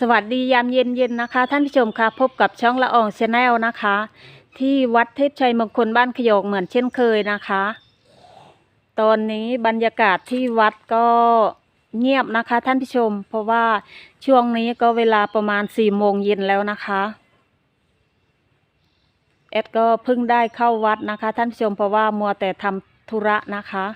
สวัสดียามเย็นๆนะคะ ท่านผู้ชมคะพบกับช่องละอองชาแนลนะคะ ที่วัดเทพชัยมงคลบ้านขยงเหมือนเช่นเคยนะคะ ตอนนี้บรรยากาศที่วัดก็เงียบนะคะ ท่านผู้ชม เพราะว่าช่วงนี้ก็เวลาประมาณสี่โมงเย็นแล้วนะคะแอดก็เพิ่งได้เข้าวัดนะคะ ท่านผู้ชมเพราะว่ามัวแต่ทำธุระนะคะ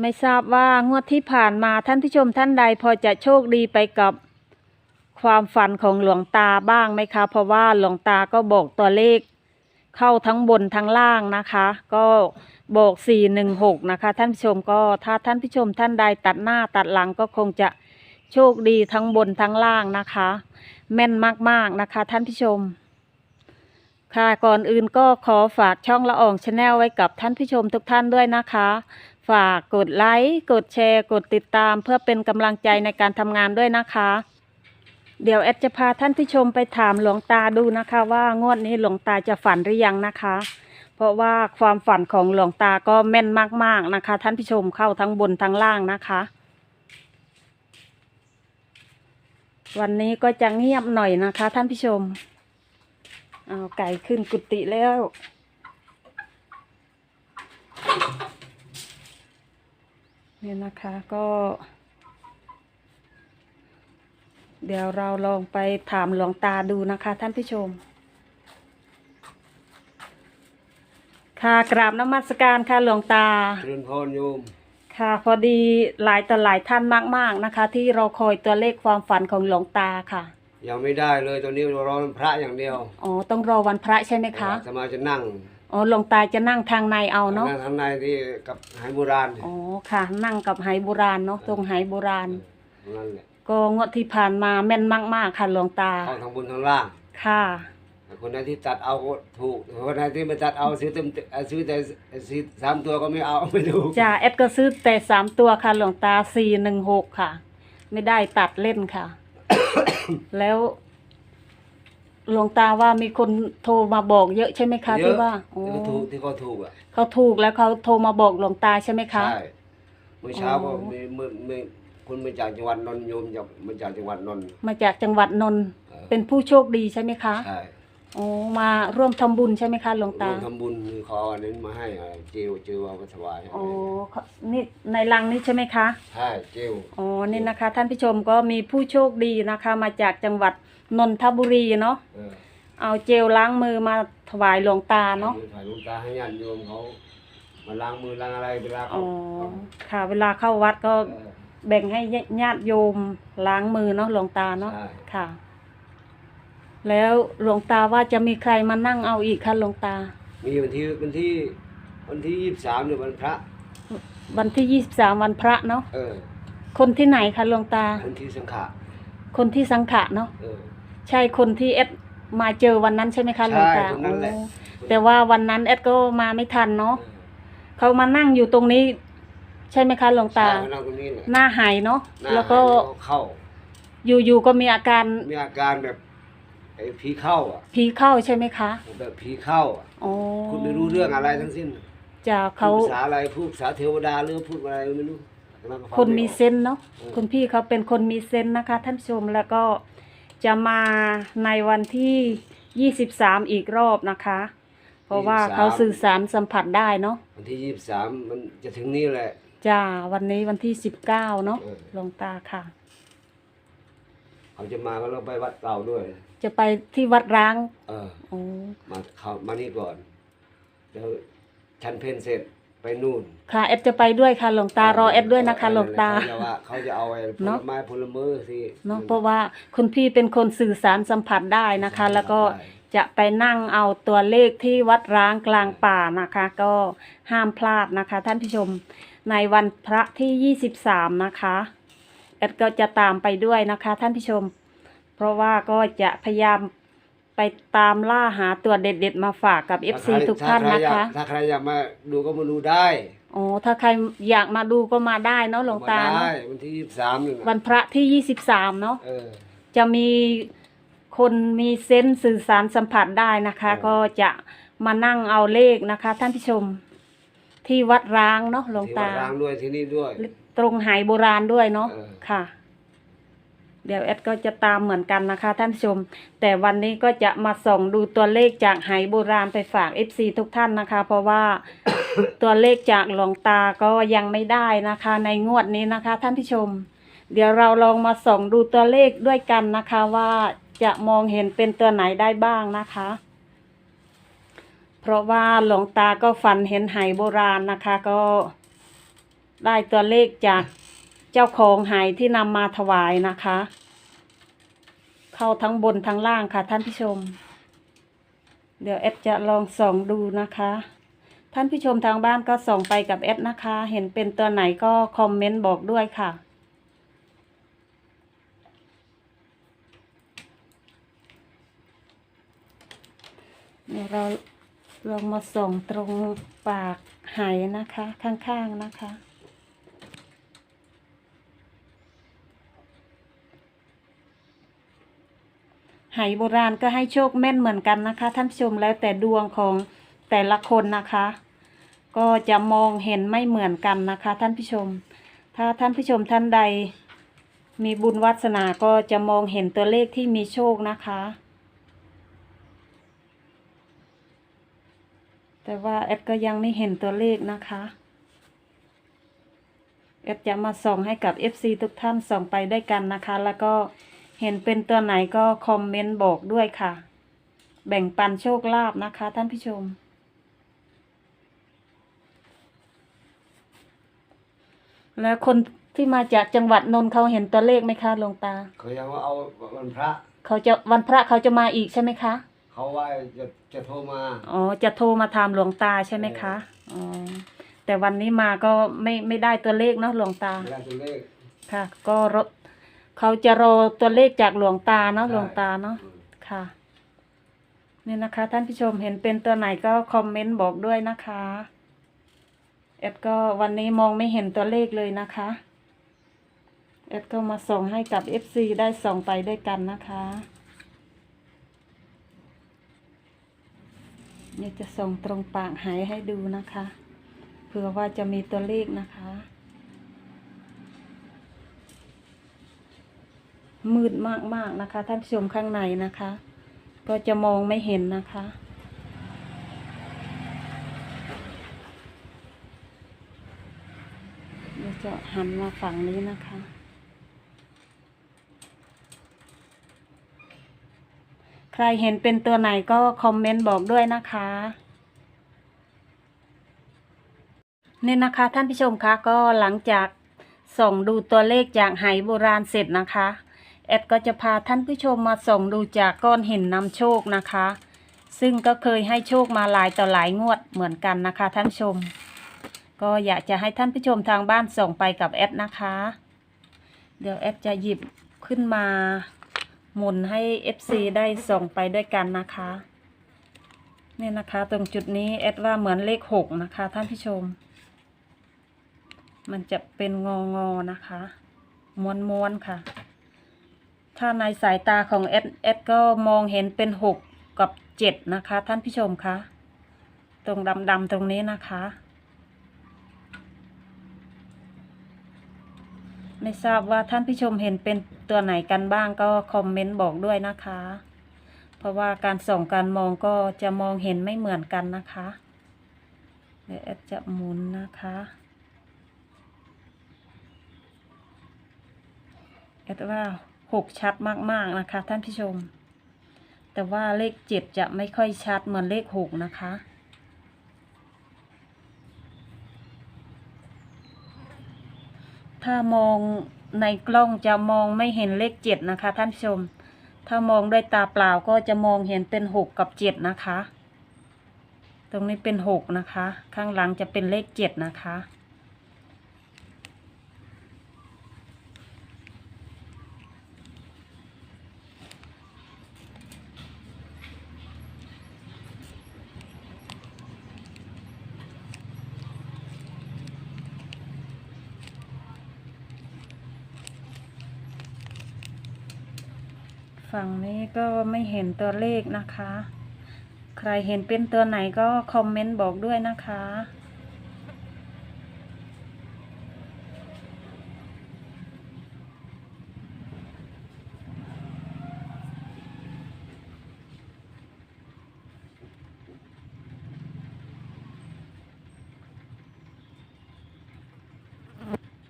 ไม่ทราบว่างวดที่ผ่านมาท่านผู้ชมท่านใดพอจะโชคดีไปกับความฝันของหลวงตาบ้างไหมคะ เพราะว่าหลวงตาก็บอกตัวเลข เข้าทั้งบนทั้งล่างนะคะ ก็บอกสี่หนึ่งหกนะคะ ท่านผู้ชมก็ถ้าท่านผู้ชมท่านใดตัดหน้าตัดหลังก็คงจะโชคดีทั้งบนทั้งล่างนะคะ แม่นมากๆนะคะ ท่านผู้ชม ค่ะก่อนอื่นก็ขอฝากช่องละอองชาแนลไว้กับท่านผู้ชมทุกท่านด้วยนะคะ ฝากกดไลค์ กดแชร์ กดติดตาม เพื่อเป็นกำลังใจในการทำงานด้วยนะคะ เดี๋ยวแอดจะพาท่านผู้ชมไปถามหลวงตาดูนะคะ ว่างวดนี้หลวงตาจะฝันหรือยังนะคะ เพราะว่าความฝันของหลวงตาก็แม่นมากๆนะคะ ท่านผู้ชมเข้าทั้งบนทั้งล่างนะคะ วันนี้ก็จะเงียบหน่อยนะคะ ท่านผู้ชมเอาไก่ขึ้นกุฏิแล้ว นี่ยนะคะก็ เดี๋ยวเราลองไปถามหลวงตาดูนะคะท่านผู้ชม ค่ะกราบนมัสการค่ะหลวงตา เจริญพรโยม ค่ะพอดีหลายต่อหลายท่านมาก ๆนะคะ ที่เราคอยตัวเลขความฝันของหลวงตาค่ะ ยังไม่ได้เลยตอนนี้เรารอพระอย่างเดียว อ๋อต้องรอวันพระใช่ไหมคะ สมาจะนั่ง อ๋อหลวงตาจะนั่งทางในเอาเนาะนั่งทางในที่กับหายโบราณอ๋อค่ะ นั่งกับไหโบราณเนาะตรงไหโบราณนั่นแหละก็งวดที่ผ่านมาแม่นมาก ๆ ค่ะหลวงตาเข้าทางบนทางล่างค่ะคนไหนที่ตัดเอาก็ถูกคนไหนที่ไม่ตัดเอาซื้อเต็มซื้อแต่ซื้อสามตัวก็ไม่เอาไม่ถูกจ่าเอดก็ซื้อแต่สามตัวค่ะหลวงตาสี่หนึ่งหกค่ะ ไม่ได้ตัดเล่นค่ะ แล้ว หลวงตาว่ามีคนโทรมาบอกเยอะใช่ไหมคะเยที่อะว่าอ๋อที่เขาถูกที่เขาถูกอะเขาถูกแล้วเขาโทรมาบอกหลวงตาใช่ไหมคะ ใช่เมื่อเช้าก็อ๋อ มีเมื่อเมื่อคุณมาจากจังหวัดนนท์โยมจากมาจากจังหวัดนนท์มาจากจังหวัดนนท์เออเป็นผู้โชคดีใช่ไหมคะ ใช่ อ๋อมาร่วมทำบุญใช่ไหมคะหลวงตาร่วมทำบุญคือเขาเอาอันนั้นมาให้อะไรเจลเจลเอามาถวายให้อ๋อเขานี่ในลังนี้ใช่ไหมคะ ใช่เจลอ๋อ นี่นะคะ ท่านผู้ชมก็มีผู้โชคดีนะคะ มาจากจังหวัดนนทบุรีเนาะ เออเอาเจลล้างมือมาถวายหลวงตาเนาะ ถ่ายหลวงตาให้ญาติโยมเขามาล้างมือล้างอะไรเวลาอ๋เขาอค่ะ เวลาเข้าวัดก็เออแบ่งให้ญาติโยมล้างมือเนาะหลวงตาเนาะ ใช่ค่ะ แล้วหลวงตาว่าจะมีใครมานั่งเอาอีกคะหลวงตา มีวันที่วันที่วันที่ยี่สิบสามเนี่ยวันพระ วันที่ยี่สิบสามวันพระเนาะเออคนที่ไหนคะหลวงตา วันที่สังขะคนที่สังขะเนาะเออ ใช่คนที่เอ็ดมาเจอวันนั้นใช่ไหมคะหลวงตาใช่คนนั้นแหละ โอ้แต่ว่าวันนั้นเอ็ดก็มาไม่ทันเอเนาะอเขามานั่งอยู่ตรงนี้ ใช่ไหมคะหลวงตา ใช่มานั่งตรงนี้แหละหน้าหายเนาะหน้าแล้วก็หายเข้า อยู่ๆก็มีอาการมีอาการแบบ ไอ้ผีเข้าอะผีเข้าใช่ไหมคะแบบผีเข้าอะอ๋อคุณไม่รู้เรื่องอะไรทั้งสิ้นจะเขาพูดภาษาอะไรพูดภาษาเทวดาหรือพูดอะไรไม่รู้แล้วก็ฟังคนมีไออกเซนส์เนาะอืมคุณพี่เขาเป็นคนมีเซนส์นะคะ ท่านผู้ชมแล้วก็จะมาในวันที่ยี่สิบสามอีกรอบนะคะ เพราะว่าเขาสื่อสารสัมผัสได้เนาะวันที่ยี่สิบสามมันจะถึงนี่แหละจ้าวันนี้วันที่สิบเก้าเนาะเออหลวงตาค่ะ เขาจะมาก็เราไปวัดเก่าด้วย จะไปที่วัดร้างเออ โอ้มาเขามานี่ก่อนเดี๋ยวชันเพนเสร็จไปนู่นค่ะเอ็ดจะไปด้วยค่ะหลวงตารอเอ็ดด้วยนะคะหลวงตา เขาจะว่าเขาจะเอาไอ้ผเนลอะ ไม้ผลมือสิเนาะเพราะว่าคุณพี่เป็นคนสื่อสารสัมผัสได้นะคะ แล้วก็จะไปนั่งเอาตัวเลขที่วัดร้างกลางป่านะคะ ก็ห้ามพลาดนะคะ ท่านผู้ชมในวันพระที่ 23 นะคะ แอดก็จะตามไปด้วยนะคะท่านผู้ชม เพราะว่าก็จะพยายามไปตามล่าหาตัวเด็ดๆมาฝากกับ FC ถ้าใครทุกท่านถ้นะใรอยคะ ถ้าใครอยากมาดูก็มาดูได้อ๋อถ้าใครอยากมาดูก็มาได้เนาะหลวงตามาเนได้อะวันที่ยี่สิบสามนี่วันพระที่ 23 เนาะ เออ จะมีคนมีเซนส์สื่อสารสัมผัสได้นะคะ เออ ก็จะมานั่งเอาเลขนะคะ ท่านผู้ชม ที่วัดร้างเนาะหลวงที่ตาวัดร้างด้วยที่นี่ด้วย ตรงไหโบราณด้วยเนาะเออ ค่ะ เดี๋ยวแอดก็จะตามเหมือนกันนะคะ ท่านผู้ชม แต่วันนี้ก็จะมาส่องดูตัวเลขจากไหโบราณไปฝาก FC ทุกท่านนะคะ เพราะว่า ตัวเลขจากหลวงตาก็ยังไม่ได้นะคะ ในงวดนี้นะคะ ท่านผู้ชม เดี๋ยวเราลองมาส่องดูตัวเลขด้วยกันนะคะ ว่าจะมองเห็นเป็นตัวไหนได้บ้างนะคะ เพราะว่าหลวงตาก็ฝันเห็นไหโบราณนะคะ ก็ ได้ตัวเลขจากเจ้าของไหที่นำมาถวายนะคะ เข้าทั้งบนทั้งล่างค่ะท่านผู้ชม เดี๋ยวเอดจะลองส่องดูนะคะ ท่านผู้ชมทางบ้านก็ส่องไปกับเอดนะคะ เห็นเป็นตัวไหนก็คอมเมนต์บอกด้วยค่ะเดี๋ยวเราลองมาส่องตรงปากไหนะคะ ข้างๆนะคะ ไหโบราณก็ให้โชคแม่นเหมือนกันนะคะ ท่านผู้ชมแล้วแต่ดวงของแต่ละคนนะคะ ก็จะมองเห็นไม่เหมือนกันนะคะ ท่านผู้ชม ถ้าท่านผู้ชมท่านใด มีบุญวาสนาก็จะมองเห็นตัวเลขที่มีโชคนะคะ แต่ว่าแอดก็ยังไม่เห็นตัวเลขนะคะแอดจะมาส่องให้กับ FC ทุกท่านส่องไปด้วยกันนะคะ แล้วก็ เห็นเป็นตัวไหนก็คอมเมนต์บอกด้วยค่ะ แบ่งปันโชคลาภนะคะ ท่านผู้ชม แล้วคนที่มาจากจังหวัดนนท์เขาเห็นตัวเลขไหมคะหลวงตา เขายังว่าเอาวันพระ เขาจะวันพระเขาจะมาอีกใช่ไหมคะ เขาว่าจะจะโทรมา อ๋อ จะโทรมาถามหลวงตาใช่ไหมคะ อ๋อ แต่วันนี้มาก็ไม่ไม่ได้ตัวเลขเนาะหลวงตาเวลาตัวเลข ค่ะ ก็รอ เขาจะรอตัวเลขจากหลวงตาเนาะหลวงตาเนาะอืมค่ะนี่นะคะ ท่านผู้ชมเห็นเป็นตัวไหนก็คอมเมนต์บอกด้วยนะคะเอ็ดก็วันนี้มองไม่เห็นตัวเลขเลยนะคะเอ็ดก็มาส่งให้กับ FC ได้ส่งไปด้วยกันนะคะเนี่ยจะส่งตรงปากหายให้ดูนะคะ เผื่อว่าจะมีตัวเลขนะคะ มืดมากๆนะคะ ท่านผู้ชมข้างในนะคะ ก็จะมองไม่เห็นนะคะ เดี๋ยวจะหันมาฝั่งนี้นะคะ ใครเห็นเป็นตัวไหนก็คอมเมนต์บอกด้วยนะคะนี่นะคะท่านผู้ชมคะก็หลังจากส่องดูตัวเลขจากไหโบราณเสร็จนะคะ แอดก็จะพาท่านผู้ชมมาส่องดูจากก้อนหินนำโชคนะคะ ซึ่งก็เคยให้โชคมาหลายต่อหลายงวดเหมือนกันนะคะ ท่านชม ก็อยากจะให้ท่านผู้ชมทางบ้านส่งไปกับแอดนะคะ เดี๋ยวแอดจะหยิบขึ้นมาหมุนให้ FC ได้ส่งไปด้วยกันนะคะนี่นะคะตรงจุดนี้แอดว่าเหมือนเลขหกนะคะท่านผู้ชม มันจะเป็นงองอๆนะคะ ม้วนๆค่ะ ถ้าในสายตาของเอสเอสก็มองเห็นเป็นหกกับเจ็ดนะคะ ท่านผู้ชมคะตรงดำๆตรงนี้นะคะ ไม่ทราบว่าท่านผู้ชมเห็นเป็นตัวไหนกันบ้างก็คอมเมนต์บอกด้วยนะคะ เพราะว่าการส่องการมองก็จะมองเห็นไม่เหมือนกันนะคะเดี๋ยวแอดจะหมุนนะคะแอดว่า หกชัดมากๆนะคะ ท่านผู้ชม แต่ว่าเลขเจ็ดจะไม่ค่อยชัดเหมือนเลขหกนะคะ ถ้ามองในกล้องจะมองไม่เห็นเลขเจ็ดนะคะ ท่านผู้ชม ถ้ามองด้วยตาเปล่าก็จะมองเห็นเป็นหกกับเจ็ดนะคะ ตรงนี้เป็นหกนะคะ ข้างหลังจะเป็นเลขเจ็ดนะคะ ฝั่งนี้ก็ไม่เห็นตัวเลขนะคะ ใครเห็นเป็นตัวไหนก็คอมเมนต์บอกด้วยนะคะ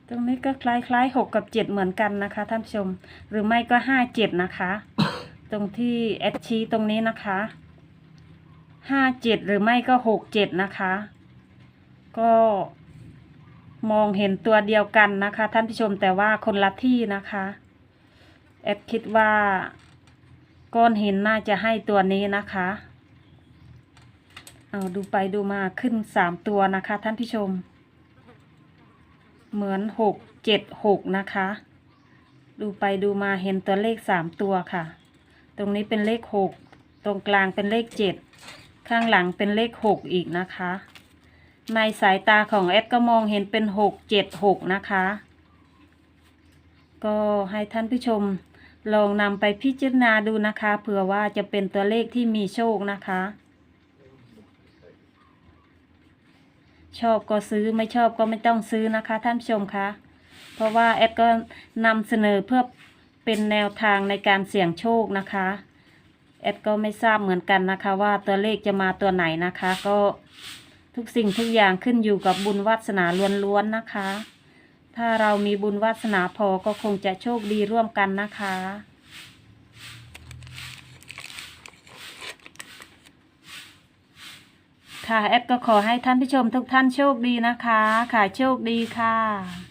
ตรงนี้ก็คล้ายๆหกกับเจ็ดเหมือนกันนะคะท่านชม หรือไม่ก็ห้าเจ็ดนะคะ ตรงที่แอดชี้ตรงนี้นะคะห้าเจ็ดหรือไม่ก็หกเจ็ดนะคะ ก็มองเห็นตัวเดียวกันนะคะ ท่านผู้ชมแต่ว่าคนละที่นะคะแอดคิดว่าก้อนหินน่าจะให้ตัวนี้นะคะเอาดูไปดูมาขึ้นสามตัวนะคะ ท่านผู้ชม เหมือนหกเจ็ดหกนะคะ ดูไปดูมาเห็นตัวเลขสามตัวค่ะ ตรงนี้เป็นเลขหกตรงกลางเป็นเลขเจ็ดข้างหลังเป็นเลขหกอีกนะคะในสายตาของแอดก็มองเห็นเป็นหกเจ็ดหกนะคะ ก็ให้ท่านผู้ชมลองนำไปพิจารณาดูนะคะเผื่อว่าจะเป็นตัวเลขที่มีโชคนะคะ ชอบก็ซื้อไม่ชอบก็ไม่ต้องซื้อนะคะท่านผู้ชมคะเพราะว่าแอดก็นำเสนอเพื่อ เป็นแนวทางในการเสี่ยงโชคนะคะแอดก็ไม่ทราบเหมือนกันนะคะ ว่าตัวเลขจะมาตัวไหนนะคะ ก็ทุกสิ่งทุกอย่างขึ้นอยู่กับบุญวาสนาล้วนๆนะคะ ถ้าเรามีบุญวาสนาพอก็คงจะโชคดีร่วมกันนะคะค่ะแอดก็ขอให้ท่านผู้ชมทุกท่านโชคดีนะคะ ค่ะโชคดีค่ะ